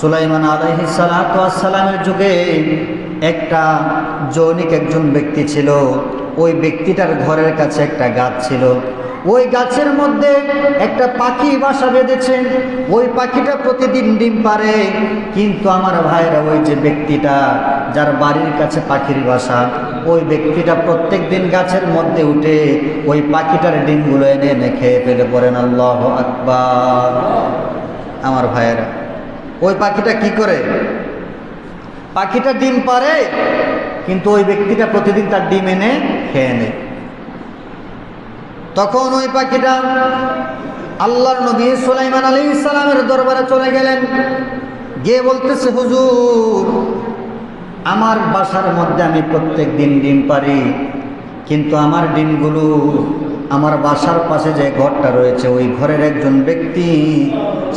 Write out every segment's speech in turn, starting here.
সুলাইমান আলহি সালাতামের যুগে একটা জৈনিক একজন ব্যক্তি ছিল। ওই ব্যক্তিটার ঘরের কাছে একটা গাছ ছিল। ওই গাছের মধ্যে একটা পাখি বাসা বেঁধেছে। ওই পাখিটা প্রতিদিন ডিম পারে কিন্তু আমার ভাইরা ওই যে ব্যক্তিটা যার বাড়ির কাছে পাখির বাসা, ওই ব্যক্তিটা প্রত্যেক দিন গাছের মধ্যে উঠে ওই পাখিটার ডিমগুলো এনে এনে খেয়ে ফেলে পড়েন আল্লাহ আকবার। আমার ভাইয়েরা ওই পাখিটা কি করে? পাখিটা ডিম পারে, কিন্তু ওই ব্যক্তিটা প্রতিদিন তার ডিম এনে খেয়ে নেয়। তখন ওই পাখিটা আল্লাহর নবী সুলাইমান আলী ইসলামের দরবারে চলে গেলেন। গিয়ে বলতেছে, হুজুর, আমার বাসার মধ্যে আমি প্রত্যেক দিন ডিম পারি, কিন্তু আমার ডিমগুলো আমার বাসার পাশে যে ঘরটা রয়েছে, ওই ঘরের একজন ব্যক্তি,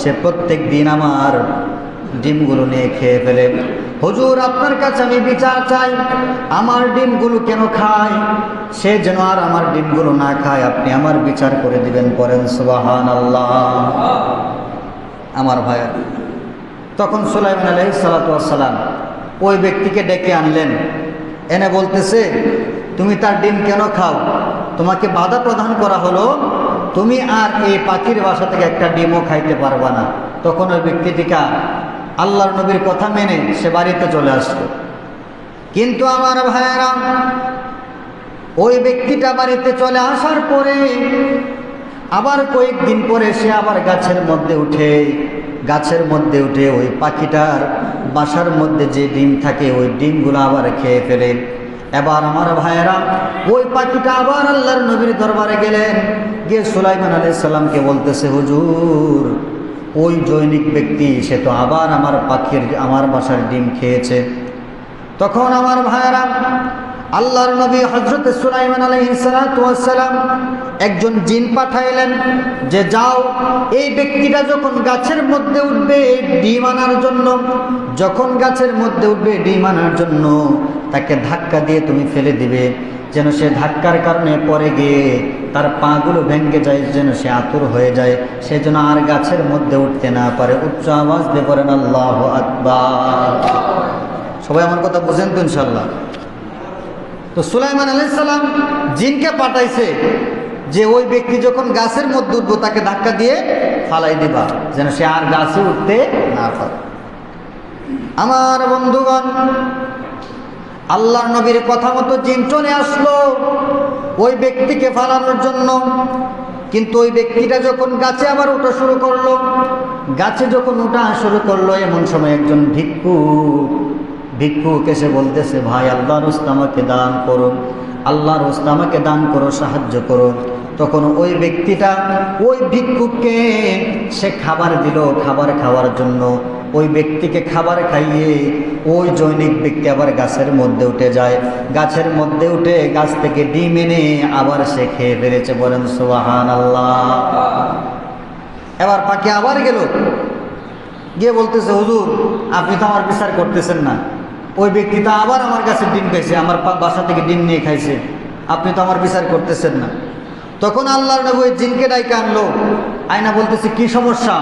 সে প্রত্যেক দিন আমার ডিমগুলো নিয়ে খেয়ে ফেলে। হুজুর, আপনার কাছে আমি বিচার চাই, আমার ডিমগুলো কেন খায়? সে যেন আর আমার ডিমগুলো না খায়, আপনি আমার বিচার করে দিবেন পরেন সুবাহান আল্লাহ আমার ভাই, তখন সুলাইমান আলহ সালাতাম ওই ব্যক্তিকে ডেকে আনলেন। এনে বলতেছে, তুমি তার ডিম কেন খাও? তোমাকে বাধা প্রদান করা হলো। তুমি আর এই পাখির বাসা থেকে একটা ডিমও খাইতে পারবা না। তখন ওই ব্যক্তিটিকা আল্লাহর নবীর কথা মেনে সে বাড়িতে চলে আসলো। কিন্তু আমার ভাইয়েরা, ওই ব্যক্তিটা বাড়িতে চলে আসার পরে আবার কয়েকদিন পরে সে আবার গাছের মধ্যে উঠে, গাছের মধ্যে উঠে ওই পাখিটার বাসার মধ্যে যে ডিম থাকে, ওই ডিমগুলো আবার খেয়ে ফেলে। এবার আমার ভাইয়েরা, ওই পাখিটা আবার আল্লাহর নবীর দরবারে গেলেন। গিয়ে সুলাইমান আলাইসাল্লামকে বলতেছে, হুজুর ওই জৈনিক ব্যক্তি, সে তো আবার আমার পাখির, আমার বাসার ডিম খেয়েছে। তখন আমার ভাইয়েরা, আল্লাহর নবী হজরত সুলাইমান আলহিসাম একজন জিন পাঠাইলেন যে, যাও, এই ব্যক্তিটা যখন গাছের মধ্যে উঠবে ডিম আনার জন্য, যখন গাছের মধ্যে উঠবে, ডিম আনার জন্য, তাকে ধাক্কা দিয়ে তুমি ফেলে দিবে। যেন সে ধাক্কার কারণে পরে গিয়ে তার পাগুলো ভেঙে যায়, যেন সে আতুর হয়ে যায়, সে যেন আর গাছের মধ্যে উঠতে না পারে। উচ্চ আওয়াজ দিয়ে পড়েন আল্লাহ আকবার। সবাই আমার কথা বুঝেন তো ইনশাল্লাহ তো সুলাইমান আলাইসাল্লাম জিনকে পাঠাইছে যে ওই ব্যক্তি যখন গাছের মধ্যে উঠবো, তাকে ধাক্কা দিয়ে ফালাই দিবা, যেন সে আর গাছে উঠতে না পারে। আমার বন্ধুগণ আল্লাহর নবীর কথা মতো জিন চলে আসলো। ওই ব্যক্তিকে ফালানোর জন্য। কিন্তু ওই ব্যক্তিটা যখন গাছে আবার উঠা শুরু করল, গাছে যখন উঠা শুরু করল, এমন সময় একজন ভিক্ষু, ভিক্ষুক এসে বলতেছে, ভাই, আল্লাহর আমাকে দান করো, আল্লাহর আমাকে দান করো, সাহায্য করো। তখন ওই ব্যক্তিটা ওই ভিক্ষুককে সে খাবার দিল, খাবার খাওয়ার জন্য। ওই ব্যক্তিকে খাবার খাইয়ে ওই জৈনিক ব্যক্তি আবার গাছের মধ্যে উঠে যায়। গাছের মধ্যে উঠে গাছ থেকে ডিম এনে আবার সে খেয়ে ফেলেছে বলেন সোহান আল্লাহ এবার পাখি আবার গেল। গিয়ে বলতেছে, হুজুর, আপনি তো আমার বিচার করতেছেন না। ওই ব্যক্তি তো আবার আমার কাছে ডিম খাইছে, আমার বাসা থেকে ডিম নিয়ে খাইছে। আপনি তো আমার বিচার করতেছেন না। তখন আল্লাহর নবী ওই জিনকে ডাইকে আনলো। আয়না বলতেছে, কি সমস্যা?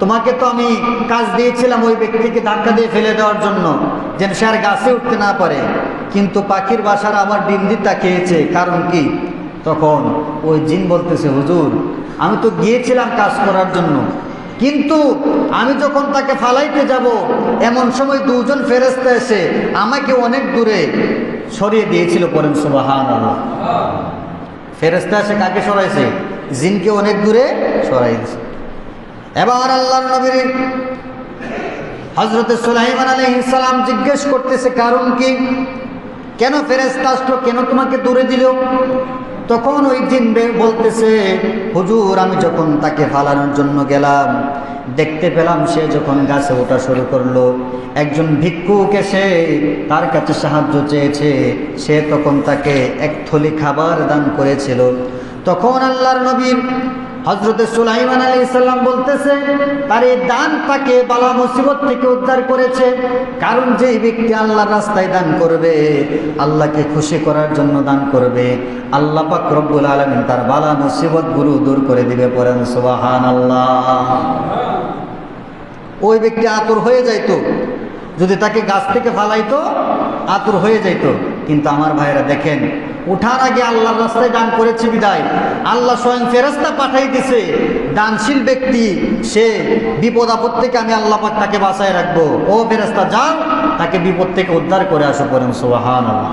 তোমাকে তো আমি কাজ দিয়েছিলাম ওই ব্যক্তিকে ধাক্কা দিয়ে ফেলে দেওয়ার জন্য, যেন সে আর গাছে উঠতে না পারে। কিন্তু পাখির বাসার আমার ডিম দিতা খেয়েছে, কারণ কি? তখন ওই জিন বলতেছে, হুজুর, আমি তো গিয়েছিলাম কাজ করার জন্য, কিন্তু আমি যখন তাকে ফালাইতে যাব, এমন সময় দুজন ফেরেস্তা এসে আমাকে অনেক দূরে সরিয়ে দিয়েছিল পরেন সুবাহান ফেরেস্তা সে কাকে সরাইছে? জিনকে অনেক দূরে সরাই দিছে। এবার আল্লাহর নবীর হজরত সুলাইমান আলহিসাম জিজ্ঞেস করতেছে, কারণ কি? কেন ফেরেস্তা আসলো? কেন তোমাকে দূরে দিল? তখন ওই জিন বলতেছে, হুজুর, আমি যখন তাকে ফালানোর জন্য গেলাম, দেখতে পেলাম সে যখন গাছে ওঠা শুরু করল। একজন ভিক্ষুক এসে তার কাছে সাহায্য চেয়েছে। সে তখন তাকে এক থলি খাবার দান করেছিল। তখন আল্লাহর নবীর হজরতে সুলাইমান আলী ইসাল্লাম বলতেছে তার এই দান তাকে বালা মুসিবত থেকে উদ্ধার করেছে। কারণ যে ব্যক্তি আল্লাহর রাস্তায় দান করবে, আল্লাহকে খুশি করার জন্য দান করবে। আল্লাহ পাক রব্বুল আলমিন তার বালা মুসিবত গুরু দূর করে দিবে পড়েন সুবাহান আল্লাহ ওই ব্যক্তি আতর হয়ে যাইতো। যদি তাকে গাছ থেকে ফালাইতো, আতর হয়ে যাইতো। কিন্তু আমার ভাইরা দেখেন উঠার আগে আল্লাহর রাস্তায় দান করেছে বিদায়। আল্লাহ স্বয়ং ফেরস্তা পাঠাই দিছে দানশীল ব্যক্তি, সে বিপদ আপদ থেকে আমি আল্লাহ পাক তাকে বাঁচায় রাখব। ও ফেরস্তা যাও, তাকে বিপদ থেকে উদ্ধার করে আসো করেন সোহান আল্লাহ